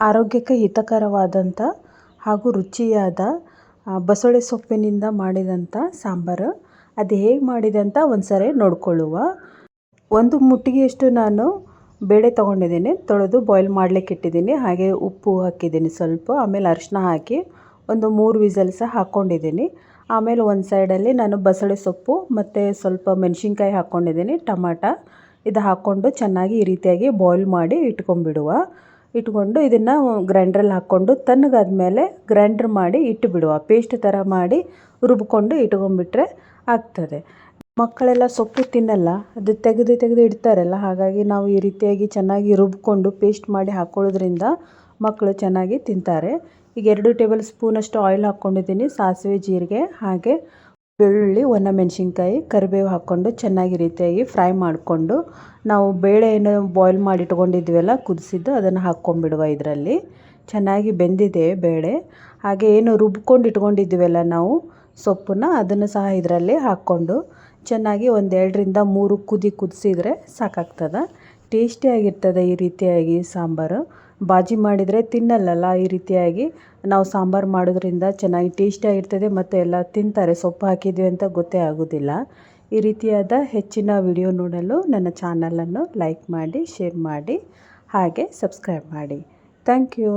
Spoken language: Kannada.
ಆರೋಗ್ಯಕ್ಕೆ ಹಿತಕರವಾದಂಥ ಹಾಗೂ ರುಚಿಯಾದ ಬಸಳೆ ಸೊಪ್ಪಿನಿಂದ ಮಾಡಿದಂಥ ಸಾಂಬಾರು. ಅದು ಹೇಗೆ ಮಾಡಿದೆ ಅಂತ ಒಂದು ಸಾರಿ ನೋಡಿಕೊಳ್ಳುವ. ಒಂದು ಮುಟ್ಟಿಗೆಯಷ್ಟು ನಾನು ಬೇಳೆ ತೊಗೊಂಡಿದ್ದೀನಿ, ತೊಳೆದು ಬಾಯ್ಲ್ ಮಾಡ್ಲಿಕ್ಕೆ ಇಟ್ಟಿದ್ದೀನಿ. ಹಾಗೆ ಉಪ್ಪು ಹಾಕಿದ್ದೀನಿ ಸ್ವಲ್ಪ, ಆಮೇಲೆ ಅರಿಶಿನ ಹಾಕಿ ಒಂದು ಮೂರು ವಿಸಲ್ ಸಹ ಹಾಕ್ಕೊಂಡಿದ್ದೀನಿ. ಆಮೇಲೆ ಒಂದು ಸೈಡಲ್ಲಿ ನಾನು ಬಸಳೆ ಸೊಪ್ಪು ಮತ್ತು ಸ್ವಲ್ಪ ಮೆಣಸಿನ್ಕಾಯಿ ಹಾಕ್ಕೊಂಡಿದ್ದೀನಿ, ಟಮಾಟ. ಇದು ಹಾಕ್ಕೊಂಡು ಚೆನ್ನಾಗಿ ಈ ರೀತಿಯಾಗಿ ಬಾಯ್ಲ್ ಮಾಡಿ ಇಟ್ಕೊಂಡ್ಬಿಡುವ. ಇಟ್ಕೊಂಡು ಇದನ್ನು ಗ್ರೈಂಡ್ರಲ್ಲಿ ಹಾಕ್ಕೊಂಡು ತಣ್ಣಗಾದ್ಮೇಲೆ ಗ್ರೈಂಡ್ರ್ ಮಾಡಿ ಇಟ್ಟು ಬಿಡುವ. ಪೇಸ್ಟ್ ಥರ ಮಾಡಿ ರುಬ್ಕೊಂಡು ಇಟ್ಕೊಂಡ್ಬಿಟ್ರೆ ಆಗ್ತದೆ. ಮಕ್ಕಳೆಲ್ಲ ಸೊಪ್ಪು ತಿನ್ನಲ್ಲ, ಅದು ತೆಗೆದು ತೆಗೆದು ಇಡ್ತಾರಲ್ಲ, ಹಾಗಾಗಿ ನಾವು ಈ ರೀತಿಯಾಗಿ ಚೆನ್ನಾಗಿ ರುಬ್ಕೊಂಡು ಪೇಸ್ಟ್ ಮಾಡಿ ಹಾಕ್ಕೊಳ್ಳೋದ್ರಿಂದ ಮಕ್ಕಳು ಚೆನ್ನಾಗಿ ತಿಂತಾರೆ. ಈಗ ಎರಡು ಟೇಬಲ್ ಸ್ಪೂನಷ್ಟು ಆಯಿಲ್ ಹಾಕ್ಕೊಂಡಿದ್ದೀನಿ, ಸಾಸಿವೆ, ಜೀರಿಗೆ ಹಾಗೆ ಬೆಳ್ಳುಳ್ಳಿ ಒಣಮೆಣ್ಸಿನ್ಕಾಯಿ ಕರಿಬೇವು ಹಾಕ್ಕೊಂಡು ಚೆನ್ನಾಗಿ ರೀತಿಯಾಗಿ ಫ್ರೈ ಮಾಡಿಕೊಂಡು ನಾವು ಬೇಳೆ ಏನು ಬಾಯ್ಲ್ ಮಾಡಿ ಇಟ್ಕೊಂಡಿದ್ವಲ್ಲ, ಕುದಿಸಿದ್ದು ಅದನ್ನು ಹಾಕ್ಕೊಂಬಿಡುವ ಇದರಲ್ಲಿ. ಚೆನ್ನಾಗಿ ಬೆಂದಿದೆ ಬೇಳೆ. ಹಾಗೆ ಏನು ರುಬ್ಕೊಂಡು ಇಟ್ಕೊಂಡಿದ್ವಲ್ಲ ನಾವು ಸೊಪ್ಪನ್ನ, ಅದನ್ನು ಸಹ ಇದರಲ್ಲಿ ಹಾಕ್ಕೊಂಡು ಚೆನ್ನಾಗಿ ಒಂದು ಎರಡರಿಂದ ಮೂರು ಕುದಿ ಕುದಿಸಿದ್ರೆ ಸಾಕಾಗ್ತದೆ. ಟೇಸ್ಟಿಯಾಗಿರ್ತದೆ ಈ ರೀತಿಯಾಗಿ ಸಾಂಬಾರು. ಬಾಜಿ ಮಾಡಿದರೆ ತಿನ್ನಲ್ಲಲ್ಲ ಈ ರೀತಿಯಾಗಿ. ನಾವು ಸಾಂಬಾರು ಮಾಡೋದ್ರಿಂದ ಚೆನ್ನಾಗಿ ಟೇಸ್ಟಿಯಾಗಿರ್ತದೆ ಮತ್ತು ಎಲ್ಲ ತಿಂತಾರೆ. ಸೊಪ್ಪು ಹಾಕಿದ್ವಿ ಅಂತ ಗೊತ್ತೇ ಆಗೋದಿಲ್ಲ. ಈ ರೀತಿಯಾದ ಹೆಚ್ಚಿನ ವಿಡಿಯೋ ನೋಡಲು ನನ್ನ ಚಾನಲನ್ನು ಲೈಕ್ ಮಾಡಿ, ಶೇರ್ ಮಾಡಿ, ಹಾಗೆ ಸಬ್ಸ್ಕ್ರೈಬ್ ಮಾಡಿ. Thank you.